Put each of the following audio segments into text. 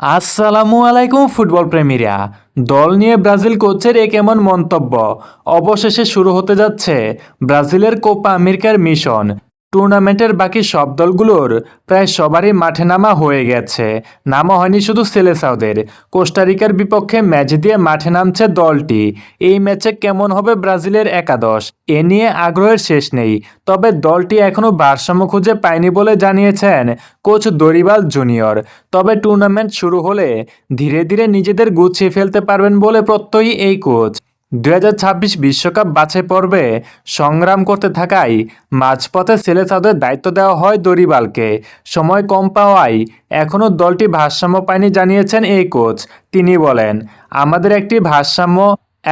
আসসালামু আলাইকুম, ফুটবল প্রেমীরা। দল নিয়ে ব্রাজিল কোচের এক এমন মন্তব্য। অবশেষে শুরু হতে যাচ্ছে ব্রাজিলের কোপা আমেরিকার মিশন। টুর্নামেন্টের বাকি সব দলগুলোর প্রায় সবারই মাঠে নামা হয়ে গেছে। নামা হয়নি শুধু সেলেসাওদের। কোস্টারিকার বিপক্ষে ম্যাচ দিয়ে মাঠে নামছে দলটি। এই ম্যাচে কেমন হবে ব্রাজিলের একাদশ, এ নিয়ে আগ্রহের শেষ নেই। তবে দলটি এখনও ভারসাম্য খুঁজে পায়নি বলে জানিয়েছেন কোচ দরিবাল জুনিয়র। তবে টুর্নামেন্ট শুরু হলে ধীরে ধীরে নিজেদের গুছিয়ে ফেলতে পারবেন বলে প্রত্যয়ী এই কোচ। দুই বিশ্বকাপ বাছাই পর্বে সংগ্রাম করতে থাকায় মাঝপথে সেলেসাদের দায়িত্ব দেওয়া হয় দরিবালকে। সময় কম পাওয়ায় এখনও দলটি ভারসাম্য পায়নি জানিয়েছেন এই কোচ। তিনি বলেন, আমাদের একটি ভারসাম্য,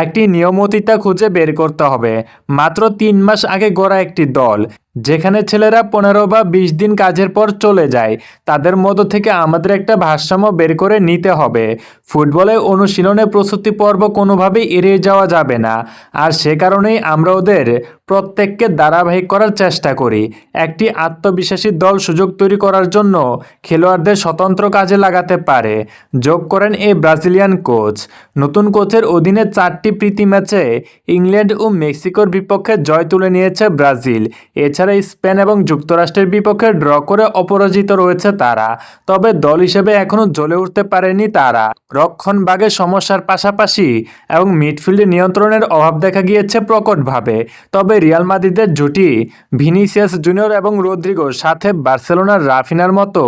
একটি নিয়মতিতা খুঁজে বের করতে হবে। মাত্র তিন মাস আগে গড়া একটি দল। যেখানে ছেলেরা পনেরো বা বিশ দিন কাজের পর চলে যায়, তাদের মধ্য থেকে আমাদের একটা ভারসাম্য বের করে নিতে হবে। ফুটবলে অনুশীলনে প্রস্তুতি পর্ব কোনোভাবেই এড়িয়ে যাওয়া যাবে না। আর সে কারণেই আমরা ওদের প্রত্যেককে ধারাবাহিক করার চেষ্টা করি। একটি আত্মবিশ্বাসী দল সুযোগ তৈরি করার জন্য খেলোয়াড়দের স্বতন্ত্র কাজে লাগাতে পারে। যোগ করেন এই ব্রাজিলিয়ান কোচ। নতুন কোচের অধীনে চারটি প্রীতি ম্যাচে ইংল্যান্ড ও মেক্সিকোর বিপক্ষে জয় তুলে নিয়েছে ব্রাজিল। এছাড়া স্পেন এবং যুক্তরাষ্ট্রের বিপক্ষে ড্র করে অপরাজিত রয়েছে তারা। তবে দল হিসেবে এখনও জ্বলে উঠতে পারেনি তারা। রক্ষণভাগে সমস্যার পাশাপাশি এবং মিডফিল্ডে নিয়ন্ত্রণের অভাব দেখা গিয়েছে প্রকটভাবে। তবে রিয়াল মাদ্রিদের জুটি ভিনিসিয়াস জুনিয়র এবং রদ্রিগোর সাথে বার্সেলোনার রাফিনার মতো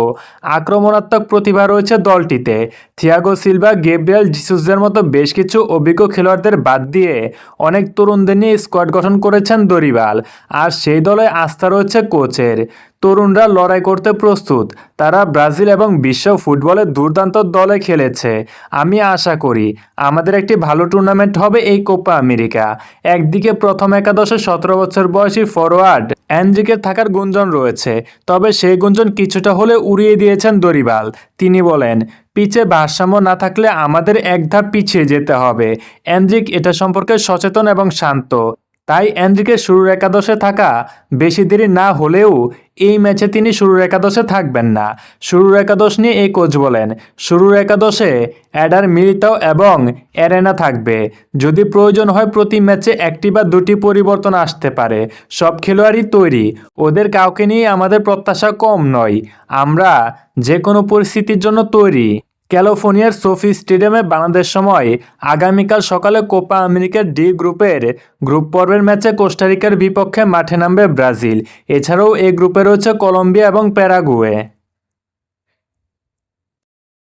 আক্রমণাত্মক প্রতিভা রয়েছে দলটিতে। থিয়াগো সিলভা, গেব্রিয়াল জিসুসদের মতো বেশ কিছু অভিজ্ঞ খেলোয়াড়দের বাদ দিয়ে অনেক তরুণদের নিয়ে স্কোয়াড গঠন করেছেন দরিবাল। আর সেই দলে আস্থা রয়েছে কোচের। তরুণরা লড়াই করতে প্রস্তুত। তারা ব্রাজিল এবং বিশ্ব ফুটবলের দুর্দান্ত দলে খেলেছে। আমি আশা করি আমাদের একটি ভালো টুর্নামেন্ট হবে এই কোপা আমেরিকা। একদিকে প্রথম একাদশে সতেরো বছর বয়সী ফরোয়ার্ড অ্যান্ড্রিকের থাকার গুঞ্জন রয়েছে, তবে সেই গুঞ্জন কিছুটা হলে উড়িয়ে দিয়েছেন দরিবাল। তিনি বলেন, পিচে ভারসাম্য না থাকলে আমাদের এক ধাপ পিছিয়ে যেতে হবে। অ্যান্ড্রিক এটা সম্পর্কে সচেতন এবং শান্ত। তাই অ্যান্ড্রিকের শুরুর একাদশে থাকা বেশি দেরি না হলেও এই ম্যাচে তিনি শুরুর একাদশে থাকবেন না। শুরুর একাদশ নিয়ে এই কোচ বলেন, শুরুর একাদশে অ্যাডার মিলিতাও এবং অ্যারেনা থাকবে। যদি প্রয়োজন হয় প্রতি ম্যাচে একটি বা দুটি পরিবর্তন আসতে পারে। সব খেলোয়াড়ই তৈরি। ওদের কাউকে নিয়ে আমাদের প্রত্যাশা কম নয়। আমরা যে কোনো পরিস্থিতির জন্য তৈরি। ক্যালিফোর্নিয়ার সোফি স্টেডিয়ামে বাংলাদেশ সময় আগামীকাল সকালে কোপা আমেরিকার ডি গ্রুপের গ্রুপ পর্বের ম্যাচে কোস্টারিকার বিপক্ষে মাঠে নামবে ব্রাজিল। এছাড়াও এ গ্রুপে রয়েছে কলম্বিয়া এবং প্যারাগুয়ে।